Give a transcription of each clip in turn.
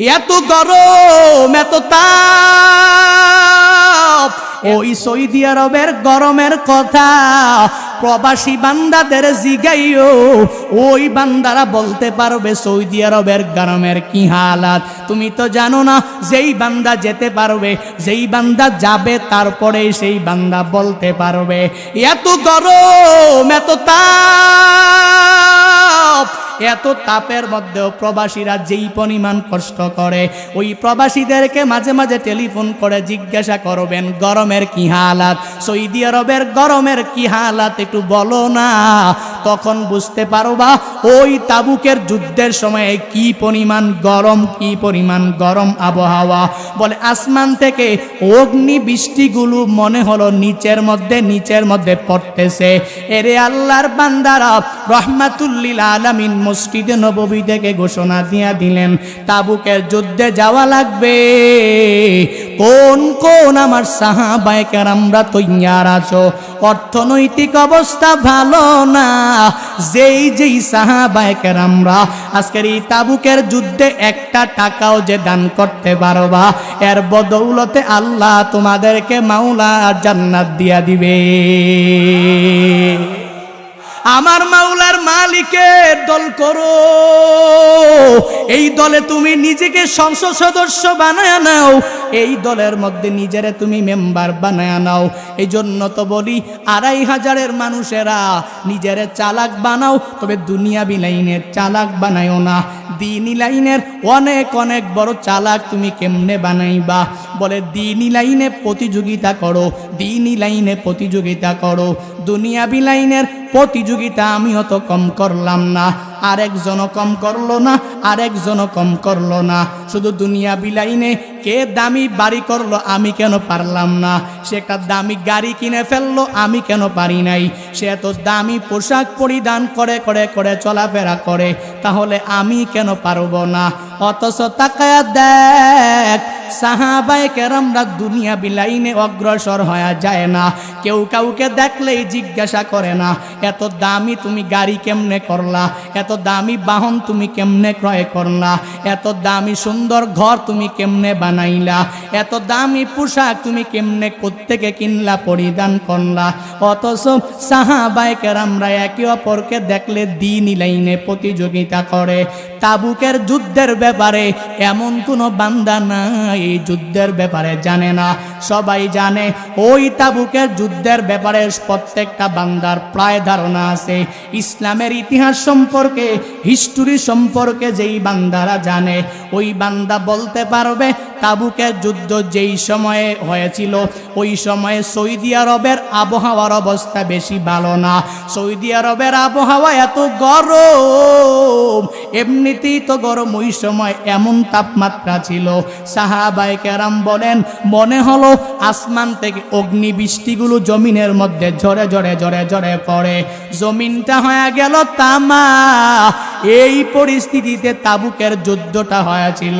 এত গরম, এত তাপ। ওই সৌদি আরবের গরমের কথা, প্রবাসী বান্দাদের জিগাইও, ওই বান্দারা বলতে পারবে সৌদি আরবের গরমের কি হালাত। তুমি তো জানো না, যেই বান্দা যেতে পারবে, যেই বান্দা যাবে তারপরে সেই বান্দা বলতে পারবে। এত গরম, এত তাপ। এত তাপের মধ্যেও প্রবাসীরা যেই পরিমাণ কষ্ট করে, ওই প্রবাসীদেরকে মাঝে মাঝে টেলিফোন করে জিজ্ঞাসা করবেন, গরমের কি হালাত? সৌদি আরবের গরমের কি হালাত একটু বলো না। তখন বুঝতে পারবা, ওই তাবুকের যুদ্ধের সময়ে কি পরিমাণ গরম, কি পরিমাণ গরম আবহাওয়া। বলে, আসমান থেকে অগ্নি বৃষ্টিগুলো মনে হলো নিচের মধ্যে নিচের মধ্যে পড়তেছে। এরে আল্লাহর বান্দারা, রহমাতুল্লিল আলামিন মসজিদে নববী থেকে ঘোষণা দিয়া দিলেন, তাবুকের যুদ্ধে যাওয়া লাগবে। কোন কোন আমার সাহাবায়কের আমরা তৈয়ার আছো? অর্থনৈতিক অবস্থা ভালো না। যেই যেই সাহাবায়কের আমরা আজকের এই তাবুকের যুদ্ধে একটা টাকাও যে দান করতে পারবা, এর বদৌলতে আল্লাহ তোমাদেরকে মাওলা জান্নাত দিয়া দিবে। আমার মাওলার মালিকের দল করো। এই দলে তুমি নিজেকে সংসদ সদস্য বানায় নাও। এই দলের মধ্যে নিজেরে তুমি মেম্বার বানায় নাও। এই জন্য তো বলি, আড়াই হাজারের মানুষেরা নিজেরে চালাক বানাও, তবে দুনিয়াবি লাইনের চালাক বানায়ও না। দিনী লাইনের অনেক অনেক বড় চালাক তুমি কেমনে বানাইবা? বলে, দিনী লাইনে প্রতিযোগিতা করো, দিনী লাইনে প্রতিযোগিতা করো। দুনিয়াবি লাইনের প্রতিযোগিতা আমি অত কম করলাম না। আরেকজনও কম করল না, আরেকজনও কম করল না। শুধু দুনিয়া বিলাইনে কে দামি বাড়ি করল আমি কেন পারলাম না। সে একটা দামি গাড়ি কিনে ফেলল আমি কেন পারি নাই। সে এত দামি পোশাক পরিধান করে করে করে চলাফেরা করে, তাহলে আমি কেন পারব না? অথচ তাকায়া দেখ সাহাবাই কেরামরা দুনিয়া বিলাইনে অগ্রসর হয়ে যায় না। কেউ কাউকে দেখলেই জিজ্ঞাসা করে না, এত দামি তুমি গাড়ি কেমনে করলা? এত দামি বাহন তুমি কেমনে ক্রয় করলা? এত দামি সুন্দর ঘর তুমি কেমনে বানাইলা? এত দামি পোশাক তুমি কেমনে কোত্থেকে কিনলা, পরিধান করলা? অথচ সাহাবাই কেরামরা একে অপরকে দেখলে দিন লাইনে প্রতিযোগিতা করে। তাবুকের যুদ্ধের ব্যাপারে এমন কোনো বান্দা নাই। এই যুদ্ধের ব্যাপারে জানে না। সবাই জানে, ওই তাবুকের যুদ্ধের ব্যাপারে প্রত্যেকটা বান্দার প্রায় ধারণা আছে। ইসলামের ইতিহাস সম্পর্কে হিস্টোরি সম্পর্কে যেই বান্দারা জানে ওই বান্দা বলতে পারবে তাবুকের যুদ্ধ যেই সময়ে হয়েছিল, ওই সময়ে সৌদি আরবের আবহাওয়ার অবস্থা বেশি ভালো না। সৌদি আরবের আবহাওয়া এত গরম, এমনিতেই তো গরম ওই সময় এমন তাপমাত্রা ছিল। সাহাবাই কেরাম বলেন, মনে হলো আসমান থেকে অগ্নি বৃষ্টিগুলো জমিনের মধ্যে ঝরে ঝরে ঝরে ঝরে পড়ে। জমিনটা হয়ে গেল তামা। এই পরিস্থিতিতে তাবুকের যুদ্ধটা হয়েছিল।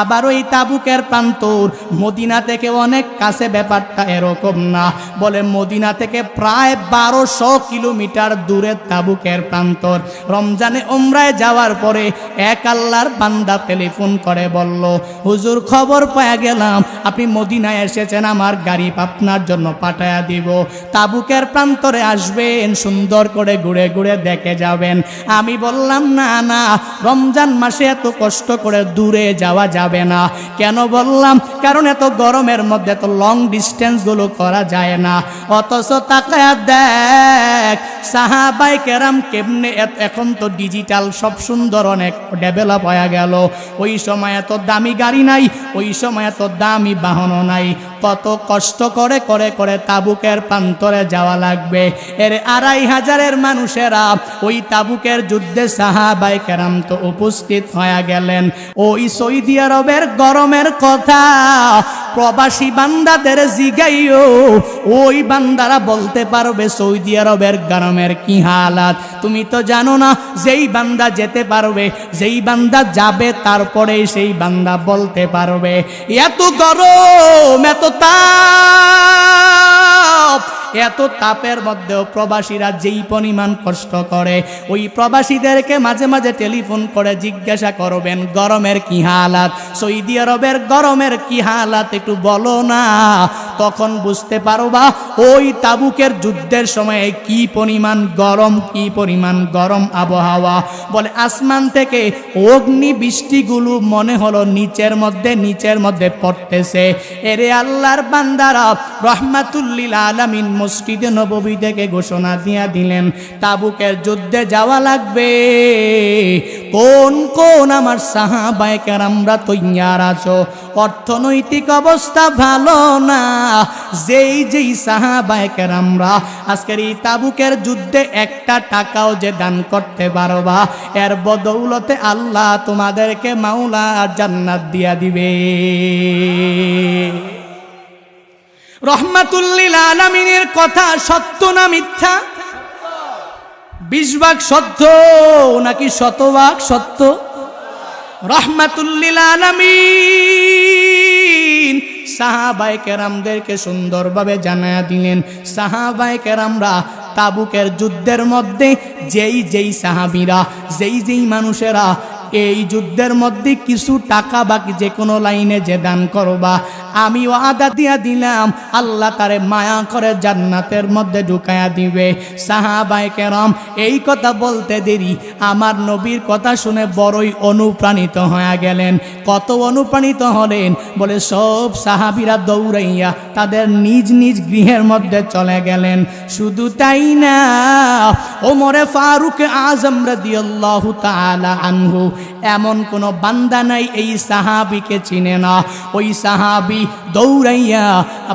আবার ওই তাবুকের প্রান্তর, মদিনা থেকে অনেক কাছে ব্যাপারটা এরকম না। বলে মদিনা থেকে প্রায় বারোশো কিলোমিটার দূরে তাবুকের প্রান্তর। রমজানে ওমরায় যাওয়ার পরে এক আল্লাহর বান্দা টেলিফোন করে বলল, হুজুর, খবর পাওয়া গেলাম। আপনি মদিনায় এসেছেন, আমার গাড়ি আপনার জন্য পাঠায়া দিব। তাবুকের প্রান্তরে আসবেন, সুন্দর করে ঘুরে ঘুরে দেখে যাবেন। আমি বললাম, না না, রমজান মাসে এত কষ্ট করে দূরে যাওয়া যাবে না। কেন বললাম? কারণ এত গরমের মধ্যে তো লং ডিস্টেন্সগুলো করা যায় না। অথচ তাকায় দেখ, সাহাবাই কেরাম কেমনে এখন তো ডিজিটাল সব সুন্দর অনেক ডেভেলপ হয়ে গেল। ওই সময় এত দামি গাড়ি নাই, ওই সময় এত দামি বাহনও নাই। কত কষ্ট করে করে করে তাবুকের প্রান্তরে যাওয়া লাগবে। এর আড়াই হাজারের মানুষেরা ওই তাবুকের যুদ্ধে সাহাবাই কেরাম তো উপস্থিত হয়ে গেলেন। ওই সৌদি আরবের গরমের কথা প্রবাসী বান্দাদের জিগাইও। ওই বান্দারা বলতে পারবে, সৌদি আরবের গরমের কি হালাত? তুমি তো জানো না, যেই বান্দা যেতে পারবে, যেই বান্দা যাবে, তারপরে সেই বান্দা বলতে পারবে, এত গরম, এত তাপ! এত তাপের মধ্যেও প্রবাসীরা যেই পরিমাণ কষ্ট করে, ওই প্রবাসীদেরকে মাঝে মাঝে টেলিফোন করে জিজ্ঞাসা করবেন, গরমের কি হালাত? সৌদি আরবের গরমের কি হালাত? একটু বলো না। তখন বুঝতে পারবা, ওই তাবুকের যুদ্ধের সময়ে কি পরিমাণ গরম, কি পরিমাণ গরম আবহাওয়া। বলে, আসমান থেকে অগ্নি বৃষ্টিগুলো মনে হলো নিচের মধ্যে নিচের মধ্যে পড়তেছে। এরে আল্লাহর বান্দারা, রহমাতুল্লিল আলামিন মসজিদে নববী থেকে ঘোষণা দিয়া দিলেন, তাবুকের যুদ্ধে যাওয়া লাগবে। কোন কোন আমার সাহাবায়কের আমরা তৈয়ার আছো? অর্থনৈতিক অবস্থা ভালো না। যেই যেই সাহাবায়কের আমরা আজকের এই তাবুকের যুদ্ধে একটা টাকাও যে দান করতে পারবা, এর বদৌলতে আল্লাহ তোমাদেরকে মাওলা জান্নাত দিয়া দিবে। রহমাতুল্লিল আলমিনের কথা সত্য না মিথ্যা? বিশ ভাগ সত্য নাকি শতভাগ সত্য? রহমাতুল্লিল আলমিন সাহাবাই কেরামদেরকে সুন্দরভাবে জানায়া দিলেন। সাহাবাই কেরামরা তাবুকের যুদ্ধের মধ্যে যেই যেই সাহাবিরা, যেই যেই মানুষেরা এই যুদ্ধের মধ্যে কিছু টাকা বাকি যে কোনো লাইনে যে দান করবা। আমি আদা দিয়া দিলাম, আল্লাহ তারে মায়া করে জান্নাতের মধ্যে ঢুকায়া দিবে। সাহাবাই কেরম, এই কথা বলতে দেরি। আমার নবীর কথা শুনে বড়ই অনুপ্রাণিত হয়ে গেলেন। কত অনুপ্রাণিত হলেন, বলে সব সাহাবিরা দৌড়াইয়া তাদের নিজ নিজ গৃহের মধ্যে চলে গেলেন। শুধু তাই না, ওমরে ফারুক আজম রাদিয়াল্লাহু তাআলা আনহু এমন কোন বান্দা নাই, এই সাহাবিকে চিনে না। ওই সাহাবি দৌড়াইয়া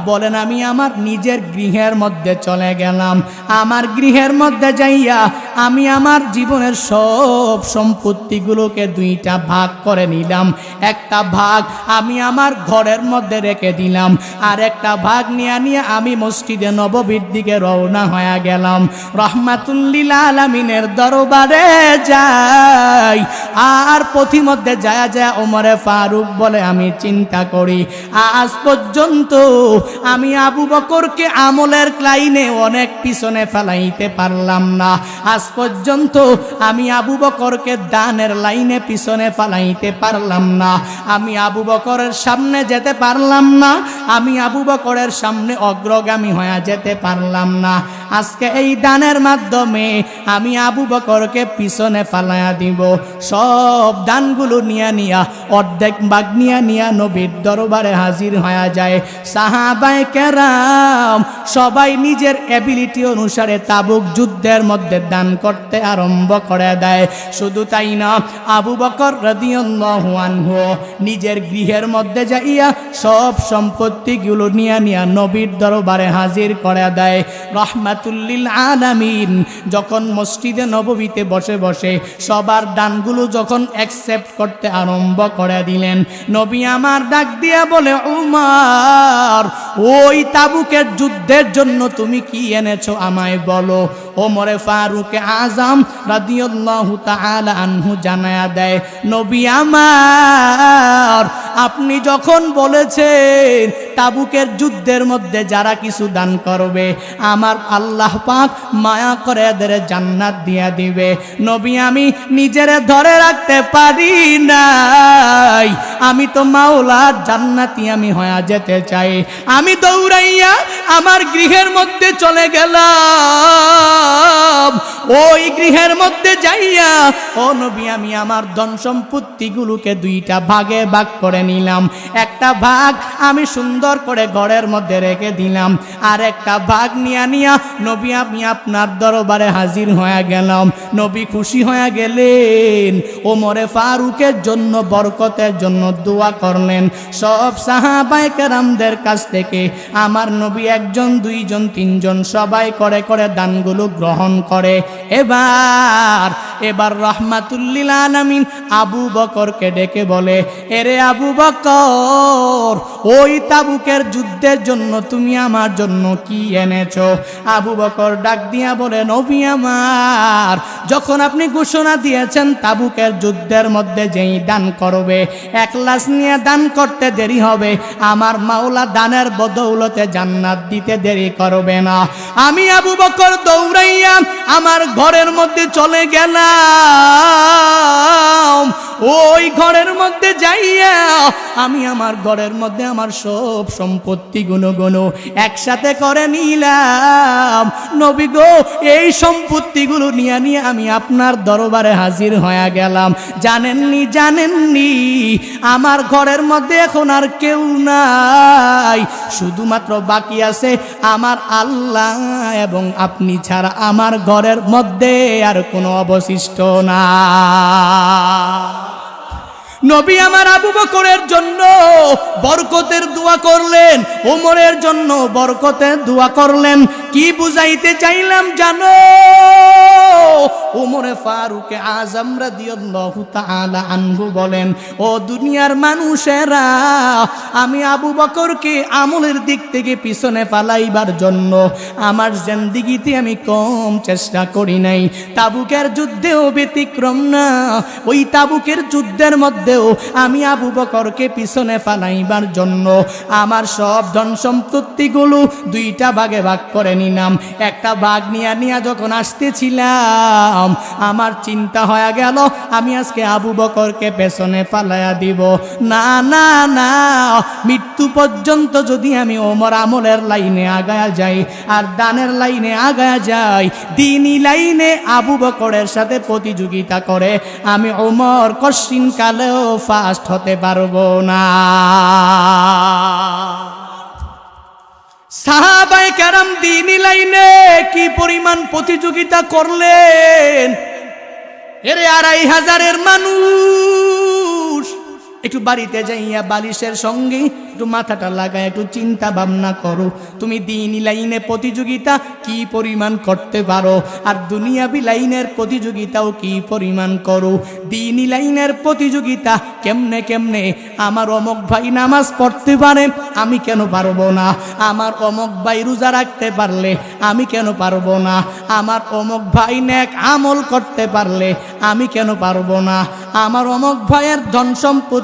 বলেন, আমি আমার নিজের গৃহের মধ্যে চলে গেলাম। আমার গৃহের মধ্যে যাইয়া আমি আমার জীবনের সব সম্পত্তিগুলোকে দুইটা ভাগ করে নিলাম। একটা ভাগ আমি আমার ঘরের মধ্যে রেখে দিলাম আর একটা ভাগ নিয়ে নিয়ে আমি মসজিদে নববীর দিকে রওনা হয়ে গেলাম। রহমাতুল্লিল আলমিনের দরবারে যাই। আর পথিমধ্যে যায় যায় ওমরে ফারুক বলে, আমি চিন্তা করি, আজ পর্যন্ত আমি আবু বকরকে আমলের লাইনে অনেক পিছনে ফেলাইতে পারলাম না। আজ পর্যন্ত আমি আবু বকরকে দানের লাইনে পিছনে ফেলাইতে পারলাম না। আমি আবু বকরের সামনে যেতে পারলাম না। আমি আবু বকরের সামনে অগ্রগামী হয়ে যেতে পারলাম না। আজকে এই দানের মাধ্যমে আমি আবু বকরকে পিছনে ফালাইয়া দিব। সব দানগুলো নিয়া নিয়া, অর্ধেক বাগ নিয়া নিয়া নবীর দরবারে হাজির হয়ে যায়। সাহাবায় কেরাম সবাই নিজের অ্যাবিলিটি অনুসারে তাবুক যুদ্ধের মধ্যে দান করতে আরম্ভ করে দেয়। শুধু তাই না, আবু বকর আনহু নিজের গৃহের মধ্যে যাইয়া সব সম্পত্তিগুলো নিয়া নিয়া নবীর দরবারে হাজির করে দেয়। রহমাতুল্লিল আলামিন যখন মসজিদে নববীতে বসে বসে সবার দানগুলো যখন অ্যাকসেপ্ট করতে আরম্ভ করে দিলেন, নবী আমার ডাক দিয়া বলে, উমার, ওই তাবুকের যুদ্ধের জন্য তুমি কি এনেছো? আমায় বলো। ওমরে ফারুক আজম রাদিয়াল্লাহু তাআলা আনহু জানায়া দেয়, নবী আমার, আপনি যখন বলেছেন তাবুকের যুদ্ধের মধ্যে যারা কিছু দান করবে, আমার আল্লাহ পাক মায়া করে এদের জান্নাত দিয়া দিবে। নবী, আমি নিজেরে ধরে রাখতে পারি নাই। আমি তো মাওলার জান্নাতি আমি হয়ে যেতে চাই। আমি দৌড়াইয়া আমার গৃহের মধ্যে চলে গেলাম। ওই গৃহের মধ্যে যাইয়া, ও নবী, আমি আমার ধন সম্পত্তিগুলোকে দুইটা ভাগে ভাগ করে নিলাম। একটা ভাগ আমি সুন্দর করে ঘরের মধ্যে রেখে দিলাম, আর একটা ভাগ নিয়া নিয়া, নবী, আমি আপনার দরবারে হাজির হয়ে গেলাম। নবী খুশি হয়ে গেলেন। ওমরে ফারুকের জন্য, বরকতের জন্য দোয়া করলেন। সব সাহাবাই কেরামদের কাছ থেকে আমার নবী একজন, দুইজন, তিনজন সবাই করে করে দানগুলো গ্রহণ করে। এবার এবার রহমাতুল্লিল আলামিন আবু বকরকে ডেকে বলে, এরে আবু বকর, ওই তাবুকের যুদ্ধের জন্য তুমি আমার জন্য কি এনেছো? আবু বকর ডাক দিয়া বলে, নবী আমার, যখন আপনি ঘোষণা দিয়েছেন তাবুকের যুদ্ধের মধ্যে যেই দান করবে, এক লাশ নিয়ে দান করতে দেরি হবে, আমার মাওলা দানের বদৌলতে জান্নাত দিতে দেরি করবে না। আমি আবু বকর দৌড়াইয়া আমার ঘরের মধ্যে চলে গেলাম। ওই ঘরের মধ্যে যাইয়া আমি আমার ঘরের মধ্যে আমার সব সম্পত্তি গুলো গুলো একসাথে করে নিলাম। নবী গো, এই সম্পত্তিগুলো নিয়ে নিয়ে আমি আপনার দরবারে হাজির হয়ে গেলাম। জানেননি জানেননি, আমার ঘরের মধ্যে এখন আর কেউ নাই। শুধুমাত্র বাকি আছে আমার আল্লাহ এবং আপনি ছাড়া আমার ঘরের মধ্যে আর কোনো অবশিষ্ট না। নবী আমার আবু বকরের জন্য বরকতের দোয়া করলেন, ওমরের জন্য বরকতের দোয়া করলেন। কি বুঝাইতে চাইলাম জানো? ওমরে ফারুকে আজম রাদিয়াল্লাহু তাআলা বলেন, ও দুনিয়ার মানুষেরা, আমি আবু বকরকে আমলের দিক থেকে পিছনে পালাইবার জন্য আমার জিন্দিগিতে আমি কম চেষ্টা করি নাই। তাবুকের যুদ্ধেও ব্যতিক্রম না। ওই তাবুকের যুদ্ধের মধ্যেও আমি আবু বকরকে পিছনে ফালাইবার জন্য। আমার সব ধন সম্পত্তিগুলো দুইটা ভাগে ভাগ করে নিলাম। একটা ভাগ নিয়া নিয়া যখন আসতেছিলাম, আমার চিন্তা হয়ে গেল, আমি আজকে আবু বকরকে পেছনে ফালাইয়া দিব। না না না, মৃত্যু পর্যন্ত যদি আমি ওমর আমলের লাইনে আগায়া যাই, আর দানের লাইনে আগায়া যাই, দিনই লাইনে আবু বকরের সাথে প্রতিযোগিতা করে, আমি ওমর কশিন কালেও ফাস্ট হতে পারব না। সাহাবাই কারাম দিনই লাইনে কি পরিমাণ প্রতিযোগিতা করলেন? এর আড়াই হাজারের মানুষ। একটু বাড়িতে যাইয়া বালিশের সঙ্গে একটু মাথাটা লাগায়, একটু চিন্তা ভাবনা করো। তুমি দিন লাইনে প্রতিযোগিতা কি পরিমাণ করতে পারো? আর দুনিয়াবি লাইনের প্রতিযোগিতাও কি পরিমাণ করো? দিন লাইনের প্রতিযোগিতা কেমনে কেমনে? আমার অমক ভাই নামাজ পড়তে পারে, আমি কেন পারব না? আমার অমক ভাই রোজা রাখতে পারলে, আমি কেন পারব না? আমার অমক ভাই নেক আমল করতে পারলে, আমি কেন পারব না? আমার অমক ভাইয়ের ধন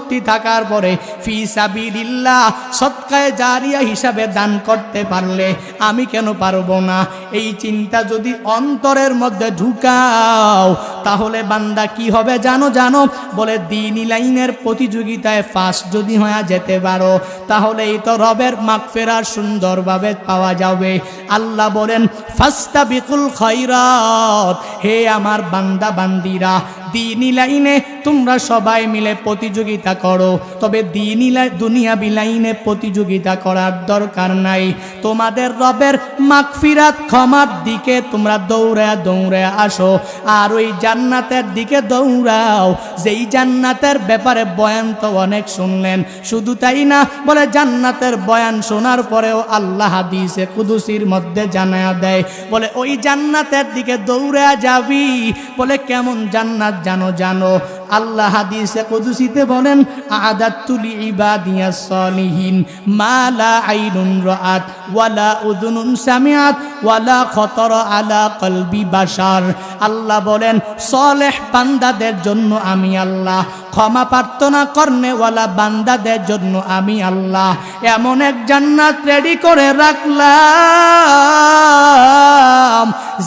সম্পত্তি থাকার পরে ফি সাবিলিল্লাহ, সৎকায় জারিয়া হিসাবে দান করতে পারলে আমি কেন পারব না? এই চিন্তা যদি অন্তরের মধ্যে ঢুকাও, তাহলে বান্দা কি হবে জানো জানো? বলে দিনী লাইনের প্রতিযোগিতায় ফার্স্ট যদি হয়ে যেতে পারো তাহলে এই তো রবের মাগফেরার সুন্দরভাবে পাওয়া যাবে। আল্লাহ বলেন ফাস্তা বিকুল খৈরত হে আমার বান্দা বান্দিরা দিনী লাইনে তোমরা সবাই মিলে প্রতিযোগিতা করো। তবে দিনী লাই- দুনিয়াবি লাইনে প্রতিযোগিতা করার দরকার নাই। তোমাদের রবের মাগফিরাত ক্ষমার দিকে তোমরা দৌড়ে দৌড়ে আসো। আর ওই জান্নাতের দিকে দৌড়াও। যেই জান্নাতের ব্যাপারে বয়ান তো অনেক শুনলেন। শুধু তাই না, বলে জান্নাতের বয়ান শোনার পরেও আল্লাহ হাদিসে কুদুসির মধ্যে জানা দেয়। বলে, ওই জান্নাতের দিকে দৌড়ে যাবি। বলে, কেমন জান্নাত জানো জানো। আল্লাহ হাদিসে কুদুসিতে বলেন আদাতুলি ইবাদিয়াস সলিহিন মালা আইনুন রাআত, ওয়ালা উযুনুন সামিআত, ওয়ালা খতর আলা কলবি বাশার। আল্লাহ বলেন, সলেহ বান্দাদের জন্য আমি আল্লাহ, ক্ষমা প্রার্থনা করনেওয়ালা বান্দাদের জন্য আমি আল্লাহ। এমন এক জান্নাত রেডি করে রাখলাম।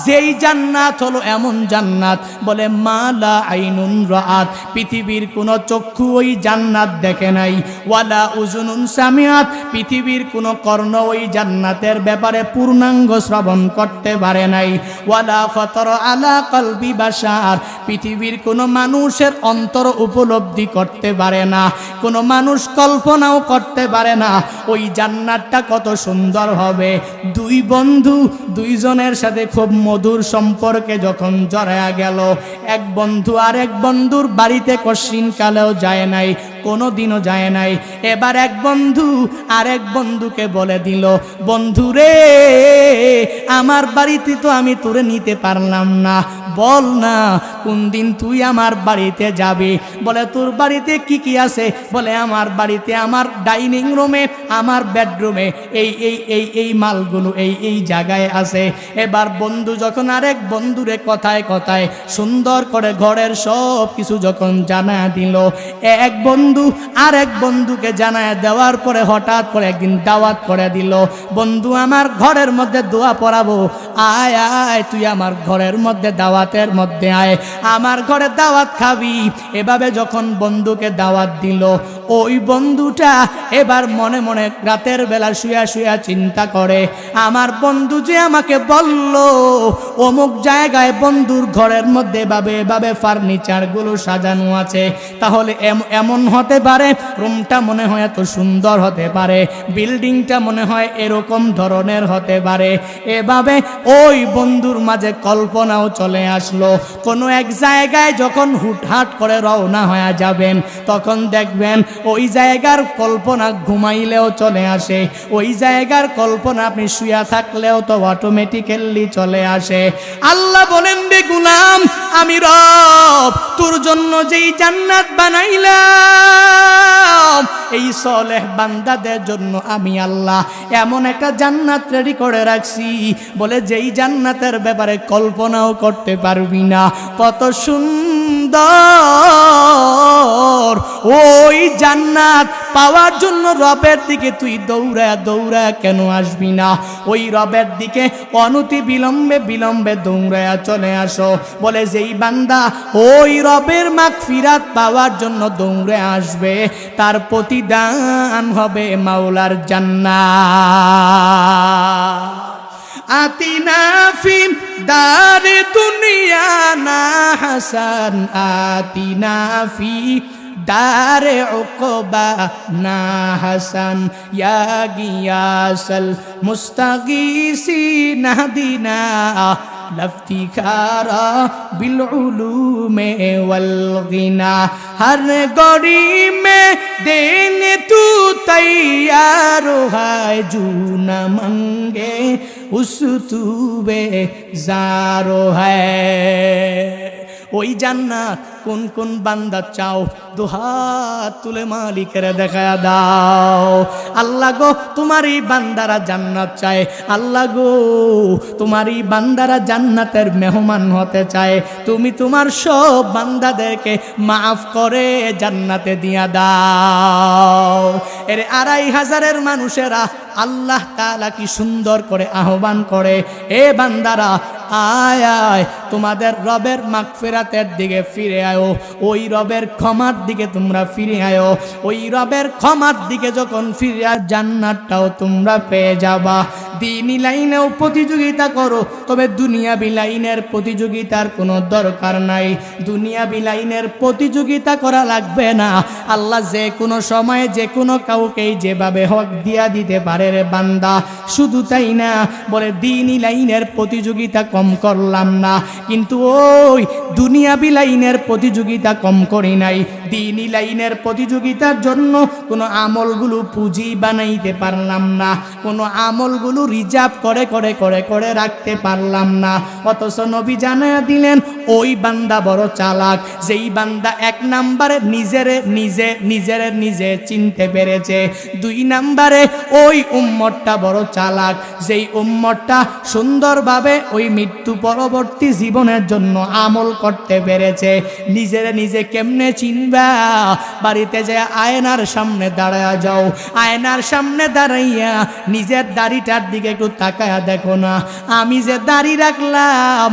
যেই জান্নাত হলো এমন জান্নাত, বলে মালা আইনুন রাত পৃথিবীর কোন চক্ষু ওই জান্নাত দেখে নাই। ওয়ালা উজুনুন সামিয়াত, পৃথিবীর কোন কর্ণ ওই জান্নাতের ব্যাপারে পূর্ণাঙ্গ শ্রবণ করতে পারে নাই। ওয়ালা ফতর আলা কলবি বাসার পৃথিবীর কোন মানুষের অন্তর উপলব্ধি করতে পারে না। কোন মানুষ কল্পনাও করতে পারে না, ওই জান্নাতটা কত সুন্দর হবে। দুই বন্ধু দুইজনের সাথে খুব মধুর সম্পর্কে যখন জড়ায়া গেল, এক বন্ধু আর এক বন্ধুর বাড়িতে কশিন কালেও যায় নাই। কোনো দিনও যায় নাই। এবার এক বন্ধু আরেক বন্ধুকে বলে দিল, বন্ধু রে, আমার বাড়িতে তো আমি তোরে নিতে পারলাম না। বল না, কোন দিন তুই আমার বাড়িতে যাবি? বলে, তোর বাড়িতে কি কি আছে? বলে, আমার বাড়িতে আমার ডাইনিং রুমে, আমার বেডরুমে, এই এই এই এই মালগুলো এই এই জায়গায় আছে। এবার বন্ধু যখন আরেক বন্ধুরে কথায় কথায় সুন্দর করে ঘরের সব কিছু যখন জানা দিল, এক বন্ধু আরেক বন্ধুকে জানায় দেওয়ার পরে হঠাৎ করে একদিন দাওয়াত করে দিল, বন্ধু, আমার ঘরের মধ্যে দোয়া পড়াবো। আয় আয়, তুই আমার ঘরের মধ্যে, দাওয়াতের মধ্যে আয়। আমার ঘরে দাওয়াত খাবি। এভাবে যখন বন্ধুকে দাওয়াত দিল ওই বন্ধুটা এবার মনে মনে রাতের বেলা শুয়া শুয়া চিন্তা করে। আমার বন্ধু যে আমাকে বলল, অমুক জায়গায় বন্ধুর ঘরের মধ্যে এভাবে এভাবে ফার্নিচারগুলো সাজানো আছে, তাহলে এম- এমন হতে পারে, রুমটা মনে হয় এত সুন্দর হতে পারে, বিল্ডিংটা মনে হয় এরকম ধরনের হতে পারে। এভাবে ওই বন্ধুর মাঝে কল্পনাও চলে আসলো। কোনো এক জায়গায় যখন হুটহাট করে রওনা হয়ে যাবেন, তখন দেখবেন ওই জায়গার কল্পনা ঘুমাইলেও চলে আসে। ওই জায়গার কল্পনা আপনি শুয়া থাকলেও তো অটোমেটিক্যালি চলে আসে। আল্লাহ বলেন রে গুলাম, আমি রব, তোর জন্য যেই জান্নাত বানাইলাম, এই সলেহ বান্দাদের জন্য আমি আল্লাহ। এমন একটা জান্নাত রেডি করে রাখছি। বলে যেই জান্নাতের ব্যাপারে কল্পনাও করতে পারবি না। কত সুন্দর ওই জান্নাত পাওয়ার জন্য রবের দিকে তুই দৌড়া দৌড়া কেন আসবি না? ওই রবের দিকে অনতি বিলম্বে বিলম্বে দৌড়ায়া চলে আসো। বলে, যেই বান্দা ওই রবের মাগ ফিরাত পাওয়ার জন্য দৌড়ে আসবে, তার প্রতিদান হবে মাওলার জান্নাত। আতিনা ফি দারে দুনিয়া না হাসান আতিনা ফি দারে ওকবা না হাসান ইয়া গিয়াসাল মুস্তাগিসি লফতিকারা বিল উলুমে ওয়াল গিনা হর গড়ি মে দেন তু তৈয়ার হয় জুন মঙ্গে উস তুবে জারো, হয়। জান্নাত কোন কোন বান্দা চাও দুহাত তুলে মালিকের দেখা দাও। আল্লাহ গো তোমার এই বান্দারা জান্নাত চায়। আল্লাহ গো তোমার এই বান্দারা জান্নাতের মেহমান হতে চায়। তুমি তোমার সব বান্দাদেরকে মাফ করে জান্নাতে দিয়া দাও। এর আড়াই হাজারের মানুষেরা আল্লাহ তাআলা কি সুন্দর করে আহ্বান করে, এ বান্দারা, আয় আয়, তোমাদের রবের মাগফিরাতের দিকে ফিরে আয়ো, ওই রবের ক্ষমার দিকে তোমরা ফিরে আয়ো, ওই রবের ক্ষমার দিকে যখন ফিরে আর জান্নাতটাও তোমরা পেয়ে যাবা। দিনই লাইনেও প্রতিযোগিতা করো, তবে দুনিয়াবি লাইনের প্রতিযোগিতার কোনো দরকার নাই। দুনিয়াবি লাইনের প্রতিযোগিতা করা লাগবে না। আল্লাহ যে কোনো সময়ে যে কোনো কাউকেই যেভাবে হক দিয়া দিতে পারে রে বান্দা, শুধু তাই না, বলে দিনই লাইনের প্রতিযোগিতা কম করলাম না। কিন্তু ওই দুনিয়াবি লাইনের প্রতিযোগিতা কম করি নাই। দিনই লাইনের প্রতিযোগিতার জন্য কোনো আমলগুলো পুঁজি বানাইতে পারলাম না। কোনো আমলগুলো রিজার্ভ করে করে করে করে রাখতে পারলাম না। অথচ নবী জানা দিলেন, ওই বান্দা বড় চালাক। যেই বান্দা এক নাম্বারে নিজেরে, নিজে, নিজের, নিজে চিনতে পেরেছে। দুই নাম্বারে ওই উম্মতটা বড় চালাক। যেই উম্মতটা সুন্দরভাবে ওই মৃত্যু পরবর্তী জীবনের জন্য আমল করতে পেরেছে। নিজের, নিজে কেমনে চিনবা? বাড়িতে যে আয়নার সামনে দাঁড়ায়া যাও। আয়নার সামনে দাঁড়াইয়া নিজের দাড়িটার দিকে একটু তাকায়া দেখো না। আমি যে দাড়ি রাখলাম,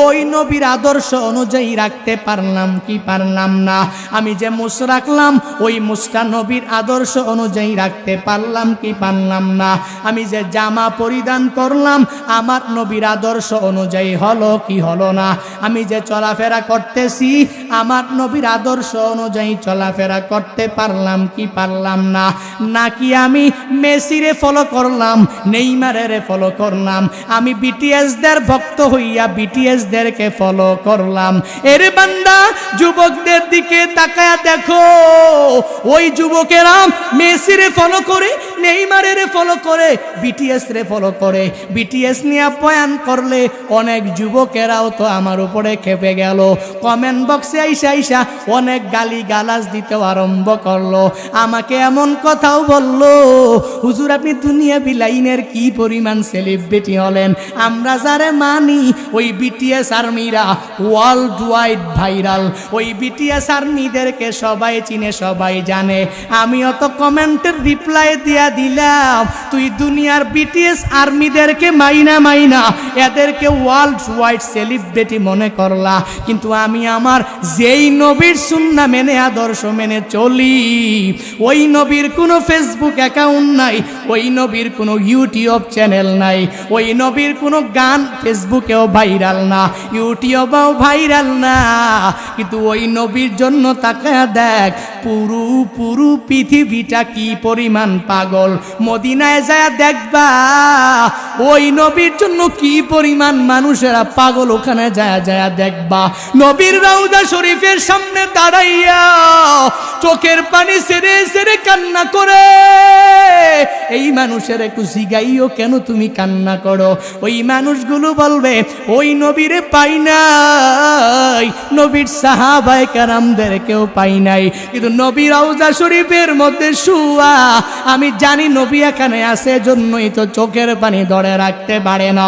ওই নবীর আদর্শ অনুযায়ী রাখতে পারলাম কি পারলাম না। আমি যে মুস রাখলাম, ওই মুসটা নবীর আদর্শ অনুযায়ী রাখতে পারলাম কি পারলাম না। আমি যে জামা পরিধান করলাম, আমার নবীর আদর্শ অনুযায়ী হলো কি হলো না। আমি যে চলাফেরা করতেছি, আমার নবীর আদর্শ অনুযায়ী চলাফেরা করতে পারলাম কি পারলাম না। নাকি আমি মেসিরে ফলো করলাম, নেইমার নেইমারের ফলো করলাম। আমি বিটিএস দের ভক্ত হইয়া বিটিএস দেরকে ফলো করলাম। এর বান্দা, যুবকদের দিকে তাকায়া দেখো। ওই যুবকেরা মেসিরে ফলো করে নেইমারের ফলো করে বিটিএস রে ফলো করে। বিটিএস নিয়ে বয়ান করলে অনেক যুবকেরাও তো আমার উপরে খেপে গেল। কমেন্ট বক্সে আইসা আইসা অনেক গালি গালাজ দিতে আরম্ভ করল। আমাকে এমন কথাও বলল, হুজুর, আপনি দুনিয়া বিলাইনের কি পরিমাণ সেলিব্রিটি হলেন? আমরা যারে মানি, ওই বিটিএস আর্মিরা ওয়ার্ল্ড ওয়াইড ভাইরাল ওই বিটিএস আর্মিদেরকে সবাই চিনে, সবাই জানে। আমি অত কমেন্টের রিপ্লাই দিয়া দিলাম। তুই দুনিয়ার বিটিএস আর্মিদেরকে মাইনা মাইনা। এদেরকে ওয়ার্ল্ড ওয়াইড সেলিব্রিটি মনে করলা। কিন্তু আমি আমার যেই নবীর সুন্না মেনে, আদর্শ মেনে চলি। ওই নবীর কোনো ফেসবুক অ্যাকাউন্ট নাই, ওই নবীর কোনো ইউটিউব চ্যানেল নাই, ওই নবীর কোনো গান ফেসবুকেও ভাইরাল না ইউটিউবেও ভাইরাল না। কিন্তু ওই নবীর জন্য তাকায় দেখ, পুরু পুরু পৃথিবীটা কি পরিমাণ পাগল। মদিনায় যায় দেখবা, ওই নবীর জন্য কি পরিমাণ মানুষেরা পাগল ওখানে যায় যায় দেখবা। নবীর রওজা শরীফের সামনে দাঁড়াইয়া চোখের পানি সেরে সেরে কান্না করে। এই মানুষের একটু জিগাইও কেন তুমি কান্না করো? ওই মানুষগুলো বলবে, ওই নবীরে পাই নাই, নবীর সাহাবাই কারামদের কেউ পাই নাই। কিন্তু নবীর রওজা শরীফের মধ্যে শুয়া, আমি জানি নবী এখানে আছে জন্যই তো চোখের পানি ধরে রাখতে পারে না।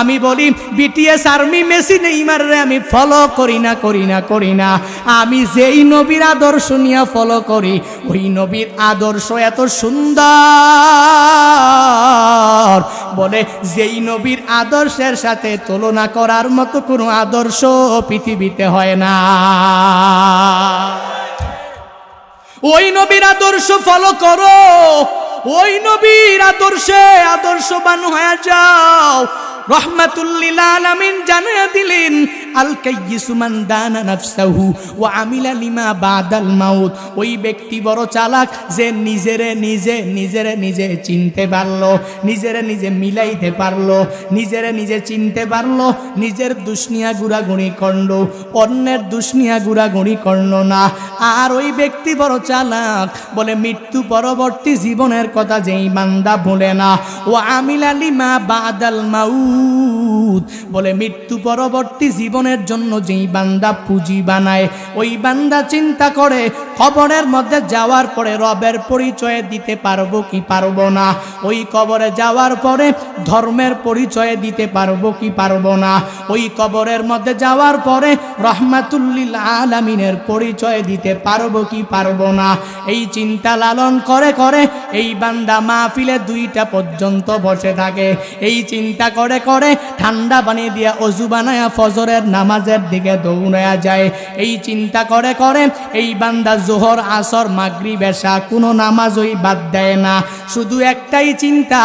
আমি বলি বিটিএস আর্মি মেসি নেইমারে আমি ফলো করি না করি না করি না। আমি যেই নবীর আদর্শ নিয়ে ফলো করি, ওই নবীর আদর্শ এত সুন্দর। বলে, যেই নবীর আদর্শের সাথে তুলনা করার মতো কোনো আদর্শ পৃথিবীতে হয় না। ওই নবীর আদর্শ ফলো করো। ওই নবীর আদর্শে আদর্শবান হয়ে যাও। রহমাতুল্লিল আলামিন জানিয়ে দিলেন আল কাইয়িসু মান দানা নাফসাহু ওয়া আমিলা লিমা বাদাল মাউত। ওই ব্যক্তি বড় চালাক যে নিজেরে নিজে নিজেরে নিজে চিনতে পারল, নিজেরে নিজে মিলাইতে পারল, নিজেরে নিজে চিনতে পারল, নিজের দুষ্নিয়া অন্যের দুষ্নিয়া না। আর ওই ব্যক্তি বড় চালাক বলে মৃত্যু পরবর্তী জীবনের কথা যেই বান্দা বলে না। ও আমিলা লিমা বাদাল মাউত বলে মৃত্যু পরবর্তী জীবনের জন্য যেই বান্দা পুঁজি বানায়, ওই বান্দা চিন্তা করে কবরের মধ্যে যাওয়ার পরে রবের পরিচয় দিতে পারব কি পারব না? ওই কবরে যাওয়ার পরে ধর্মের পরিচয় দিতে পারব কি পারব না? ওই কবরের মধ্যে যাওয়ার পরে রহমাতুল্লিল আলামিনের পরিচয় দিতে পারব কি পারব না? এই চিন্তা লালন করে করে এই বান্দা মাহফিলে দুইটা পর্যন্ত বসে থাকে। এই চিন্তা করে করে ঠান্ডা বানিয়ে দিয়া অজু বানায়া ফজরের নামাজের দিকে দৌড়ায়া যায়। এই চিন্তা করে করে এই বান্দা জোহর, আসর মাগরি বেশা কোনো নামাজ ওই বাদ দেয় না। শুধু একটাই চিন্তা,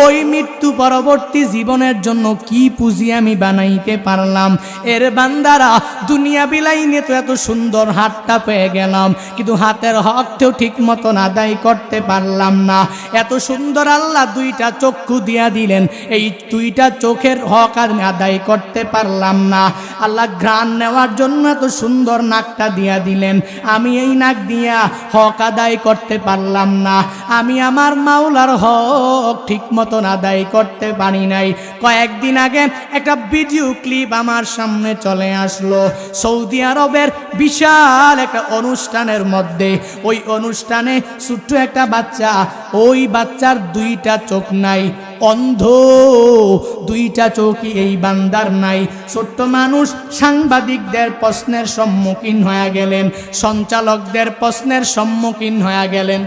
ওই মৃত্যু পরবর্তী জীবনের জন্য কি পুঁজি আমি বানাইতে পারলাম? এর বান্দারা দুনিয়া বিলাইনে তো এত সুন্দর হাতটা পেয়ে গেলাম, কিন্তু হাতের হকটাও ঠিক মতন আদায় করতে পারলাম না। এত সুন্দর আল্লাহ দুইটা চক্ষু দিয়া দিলেন, এই দুইটা চোখের হক আর আদায় করতে পারলাম না। আল্লাহ ঘ্রাণ নেওয়ার জন্য এত সুন্দর নাকটা দিয়া দিলেন। আমি এই নাক দিয়া হক আদায় করতে পারলাম না। আমি আমার মাওলার হক ঠিক মতন আদায় করতে পারি নাই। কয়েকদিন আগে একটা ভিডিও ক্লিপ আমার সামনে চলে আসলো। সৌদি আরবের বিশাল একটা অনুষ্ঠানের মধ্যে। ওই অনুষ্ঠানে ছোট্ট একটা বাচ্চা, ওই বাচ্চার দুইটা চোখ নাই। অন্ধ। দুইটা চৌকি এই বান্দার নাই। ছোট্ট মানুষ সাংবাদিকদের প্রশ্নের সম্মুখীন হয়ে গেলেন, সঞ্চালকদের প্রশ্নের সম্মুখীন হয়ে গেলেন।